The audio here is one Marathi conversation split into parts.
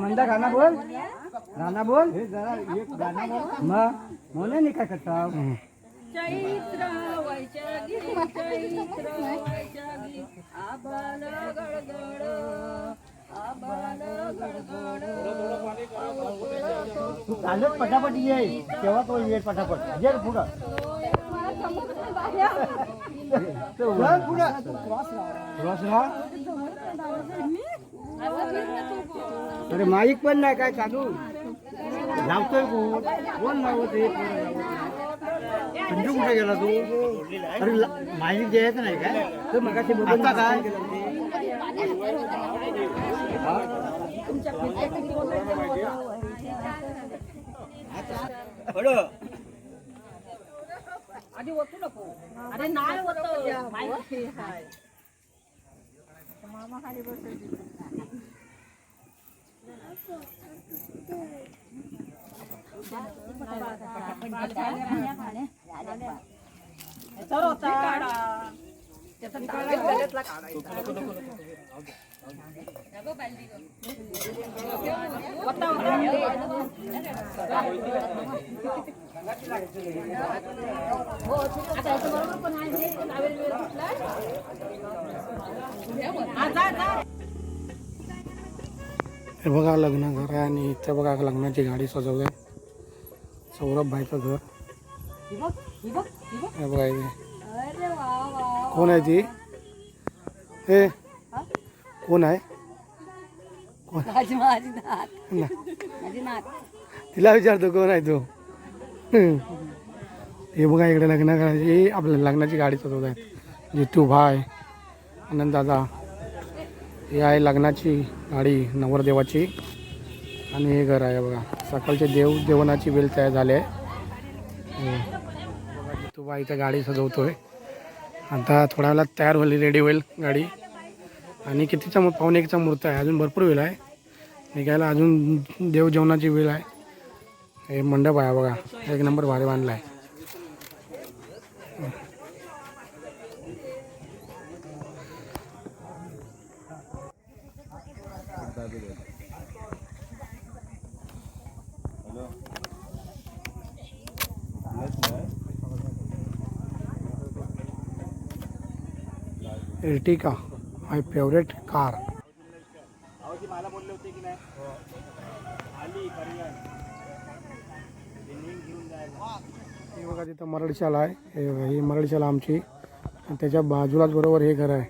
मंदा गाणं बोल. गाणं बोल. जरा एक बोल. नाही काय करता. चैत्र वैशाखी चैत्र वैशाखी आबाल गडगड आबाल गडगड तू चालत पटापट ये. तेव्हा तो ये पटापट. ये पुढं. अरे माईक पण नाही काय चालू? लावतोय कोण कोण लावत संजू कुठे गेला तू? अरे माईक द्यायचं नाही काय? तर मग आता काय? आधी ओतू नको अरे नाही होत माहिती आहे हे बघा लग्न घर आहे आणि इथे बघा लग्नाची गाडी सजवली सौरभ भाईचं घर. हे बघा इथे. कोण आहे ती? हे. कोण आहे? कोण? तिला विचारतो कोण आहे तो? हे बघा इकडे लग्न करायचे. हे आपल्या लग्नाची गाडी सजवत आहे जितू भाई आनंद दादा. हे आहे लग्नाची गाडी नवरदेवाची. आणि हे घर आहे बघा. सकाळचे देव जेवणाची वेळ तयार झाली आहे. बघा, जितू भाई इथं गाडी सजवतोय. आता थोड्या वेळात तयार होईल रेडी होईल गाडी. आणि कितीचा मग पाहुणे एकचा मुहूर्त आहे? अजून भरपूर वेळ आहे. निघायला अजून देव जेवणाची वेळ आहे. हे मंडप आहे बघा. एक नंबर भारी बांधला आहे. Ertiga my favourite car. हे बघा तिथं मरडशाला आहे. हे मराठीशाला ही मरडशाला आमची. आणि त्याच्या बाजूलाच बरोबर हे घर आहे.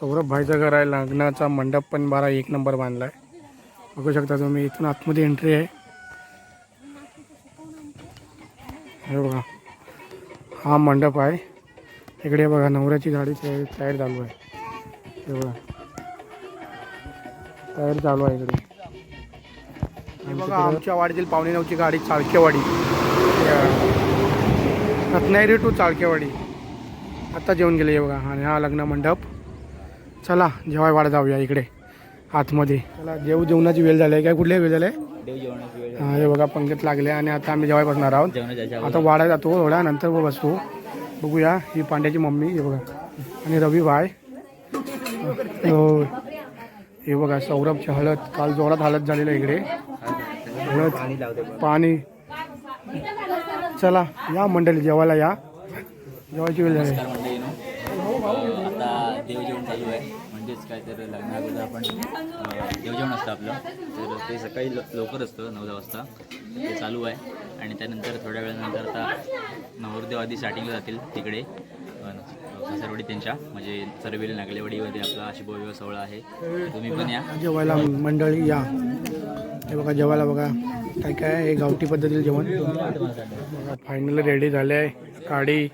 सौरभ भाईचं घर आहे. लग्नाचा मंडप पण बारा एक नंबर बांधला आहे. बघू शकता तुम्ही इथून आतमध्ये एंट्री आहे. हे बघा हा मंडप आहे. इकडे बघा नवऱ्याची गाडी तयार तयार चालू आहे. हे बघा तयार चालू आहे इकडे. बघा आमच्या वाडीतील पावणे नऊची गाडी चाळकेवाडी. रत्नागिरी टू चाळकेवाडी. आत्ता जेवण गेले बघा. आणि हा लग्न मंडप. चला जेवाय वाढ जाऊया इकडे आतमध्ये. चला जेव जेवणाची वेळ झाली आहे. काय कुठली वेळ झाली आहे? हा हे बघा पंगत लागले आणि आता आम्ही जेवाय बसणार आहोत. आता वाडा जातो थोड्या नंतर बसतो. बघूया ही पांड्याची मम्मी हे बघा. आणि रवी भाई हो. हे बघा सौरभची हळद काल जोरात हळद झालेलं इकडे. हळद पाणी. चला या मंडळी जेवायला या. जेवायची वेळ झाली. आता देवजेवण चालू आहे. म्हणजेच काय तर लग्ना अगोदर आपण देवजेवण असतं आपलं. तर ते सकाळी लवकर असतं नऊ दहा वाजता. ते चालू आहे. आणि त्यानंतर थोड्या वेळानंतर आता नवरदेव आधी स्टार्टिंगला जातील तिकडे. सासरवाडी त्यांच्या. म्हणजे सरवेली नागलेवाडीमध्ये आपला अशी विवाह सोहळा आहे. तुम्ही पण या. जेवायला मंडळी या. हे बघा जेवायला बघा. काय काय हे गावठी पद्धतीचं जेवण. फायनल फायनली रेडी झाले आहे. गाडी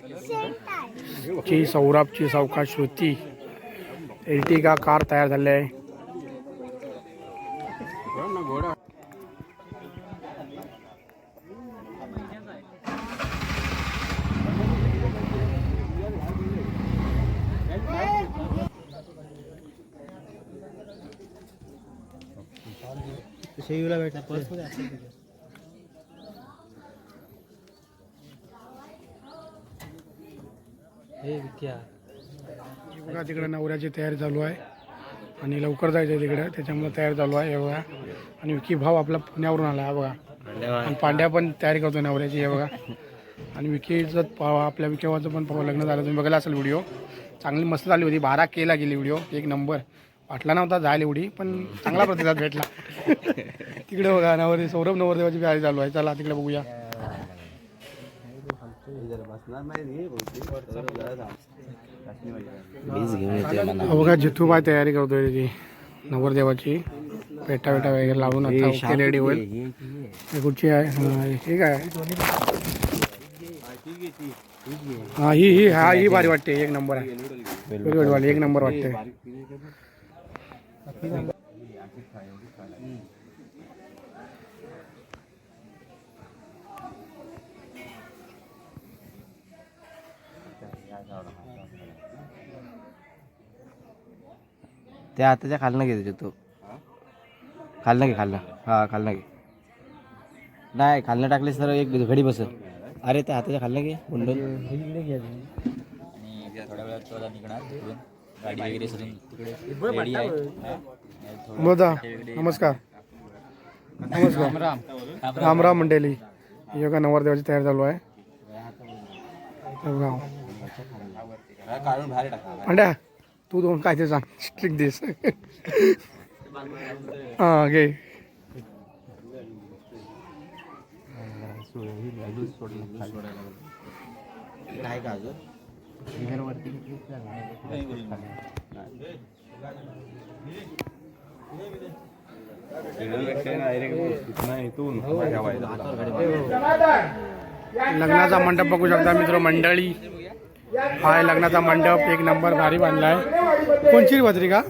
ची सौराबची सावका श्रुती. एर्टिगा कार तयार झाली आहे. हे बघा तिकडे नवऱ्याची तयारी चालू आहे. आणि लवकर जायचं आहे तिकडे. त्याच्यामुळे तयार झालो आहे हे बघा. आणि विकी भाऊ आपला पुण्यावरून आला आहे बघा. आणि पांड्या पण तयारी करतो नवऱ्याची हे बघा. आणि विकीचं पा- आपल्या विकी भावाचं पण पाव- लग्न झालं. तुम्ही बघायला असेल व्हिडिओ. चांगली मस्त झाली होती. बारा केला गेली व्हिडिओ. एक नंबर. वाटला नव्हता जायला एवढी पण चांगला प्रतिसाद भेटला. तिकडे बघा नवरे सौरभ नवरदेवाची तयारी चालू आहे. चला तिकडे बघूया. हा बघा जिथूबाई तयारी करतोय ती नवरदेवाची. पेटा पेटा वगैरे लावून आता ओके रेडी होईल. हे कुठची आहे? हा, ही काय हा ही ही हा ही भारी वाटते. एक नंबर आहे. एक नंबर वाटते. त्या हाताच्या खालनं घे त्याच्यात तू. खालनं घे, खालनं. हा, खालनं घे. नाही, खालनं टाकलेस तर एक घडी बसल अरे त्या हाताच्या खालनं घे, गुंडून. तो निघणार तिकडून गाडी वगैरे सगळी तिकडे रेडी आहे. थोडं बोधा नमस्कार. नमस्कार. राम राम. मंडळी. हे बघा नवरदेवाची तयारी चालू आहे. हे पांड्या तू दोन काय ते सांग. स्ट्रिक दिस. हा घे. काय का अजून? लग्नाचा मंडप बघू शकता मित्र मंडळी. हा आहे लग्नाचा मंडप एक नंबर भारी बांधलाय. कोणची भद्री का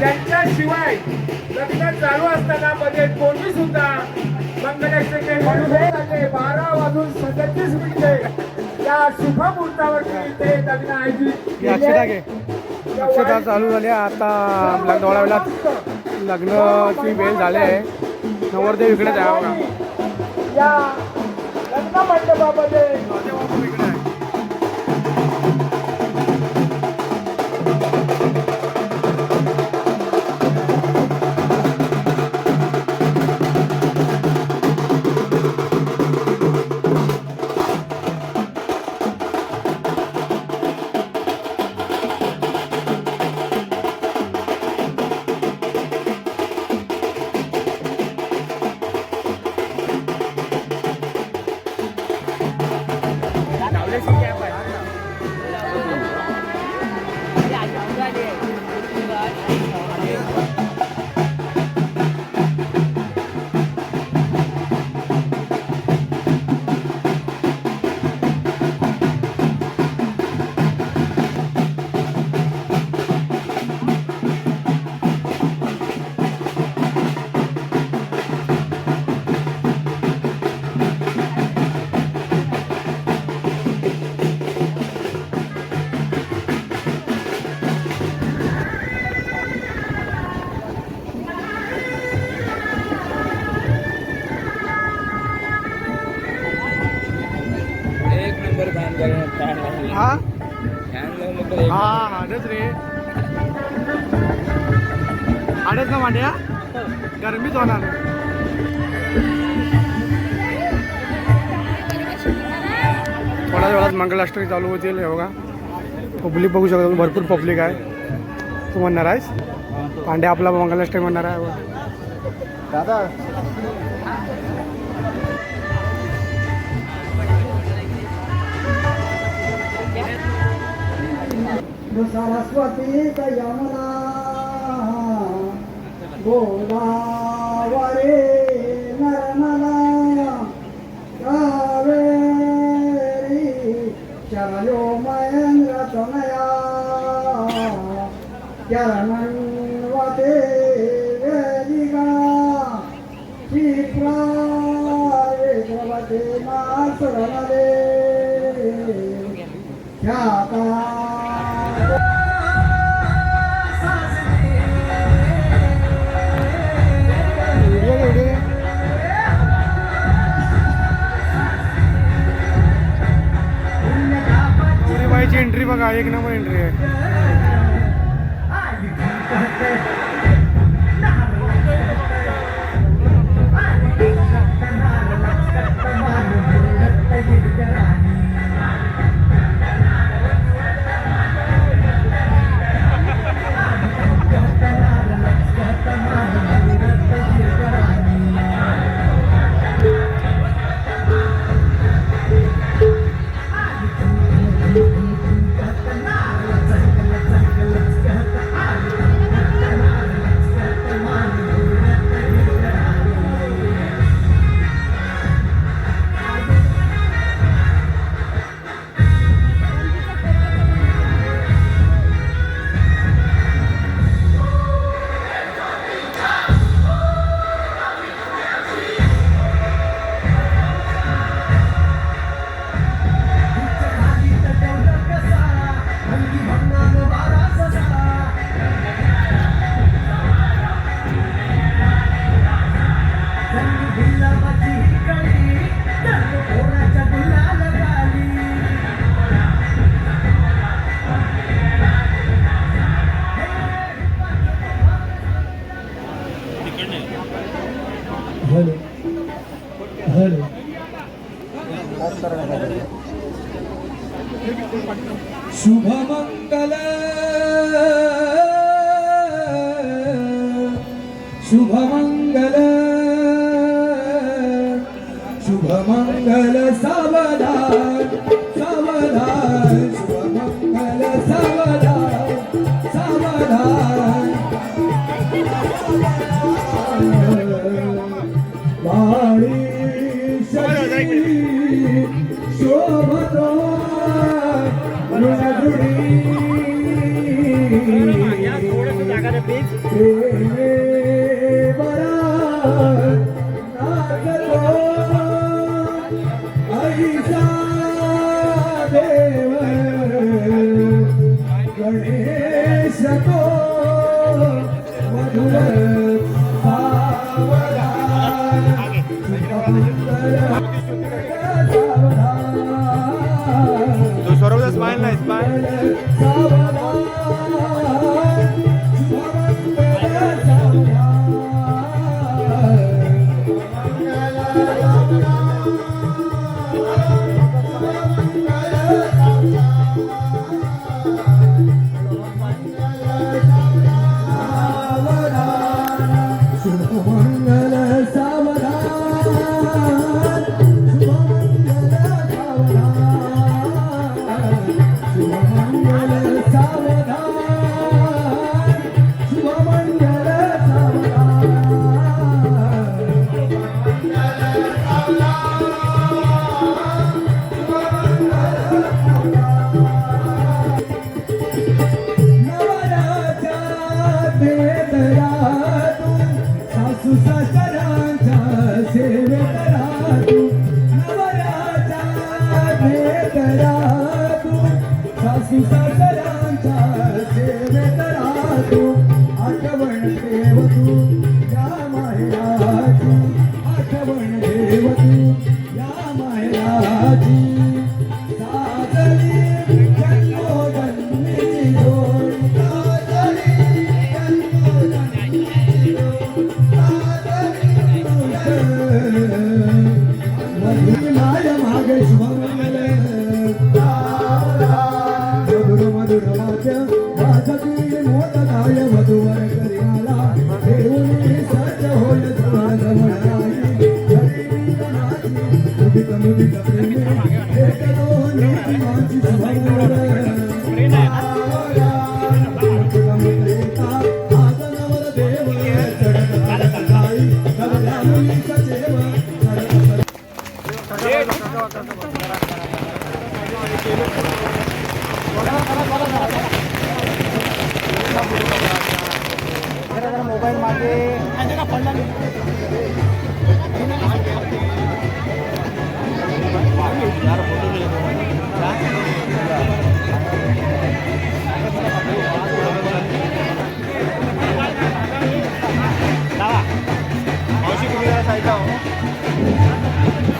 त्यांच्याशिवाय लग्न चालू असताना मध्ये कोणी सुद्धा मंगलाष्टके म्हणून बारा वाजून सदतीस मिनिटे. या शुभ मुहूर्तावरती ते लग्न आयोजित अक्षता चालू झाली. आता लग्न थोड्या वेळात लग्नाची वेळ झाली आहे. नवरदेव आहे बघा. या लग्न मंडपामध्ये हा हाडच रे. हाडच ना मांड्या? गरमीच होणार. थोड्या वेळात मंगलाष्टमी चालू होतील हे बघा. पब्लिक बघू शकता भरपूर पब्लिक आहे. तू म्हणणार आहेस? पांड्या आपला मंगलाष्टमी म्हणणार आहे. बघा. दादा सरस्वती यमुना गोदावरी नर्मदा कावेरी चरयो महेंद्र तनया चरणन्वते वेदिका क्षिप्रा वेदवते नासुरमदे ख्याता एक नंबर एंट्री है Shubhamangala Shubhamangala Shubhamangala Sabadhan Sabadhan Yeah. Karena mobile mati.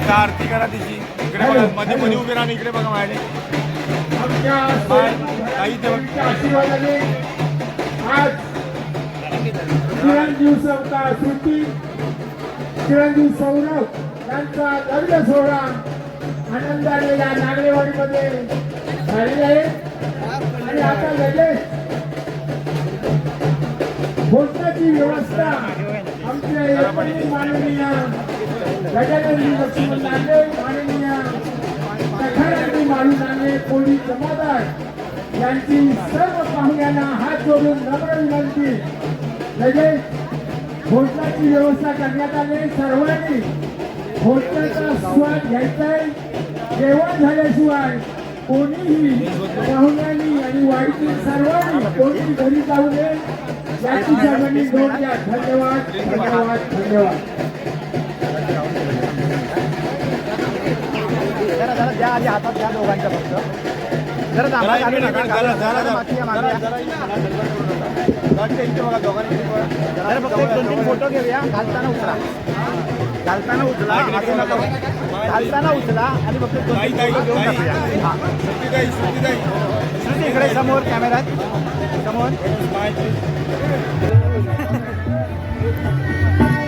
Kan इकडे मध्ये मध्ये उभे राहा इकडे बघा माझ्याने काही ते चिरंजीव सवता सुट्टी. चिरंजीव सौरभ यांचा लग्न सोहळा आनंदाने या नागरेवाडीमध्ये झालेले आहे. आणि आता लगेच भोजनाची व्यवस्था आमच्या माननीय गजानन लक्ष्मण माननीय सखारांनी पोलीस जमादार यांची सर्व पाहुण्यांना हात जोडून नम्र विनंती. लगेच भोजनाची व्यवस्था करण्यात आली सर्वांनी. भोजनाचा स्वाद घ्यायचा आहे जेवण झाल्याशिवाय कोणीही पाहुण्यांनी आणि वाईटी सर्वांनी कोणी घरी जाऊ नये. याची सर्वांनी धन्यवाद धन्यवाद धन्यवाद. जरा द्या आधी हातात द्या दोघांच्या फक्त. जरा थांबा, घालू नका, घालू. जरा मागे. जरा फक्त एक दोन तीन फोटो घेऊया. घालताना उचला घालताना उचला नका उचलू. घालताना उचला आणि फक्त दोन तीन फोटो घेऊन टाकूया. हा. श्रुती, इकडे समोर कॅमेरात समोर. समोर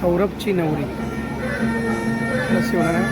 सौरभची नवरी. होणार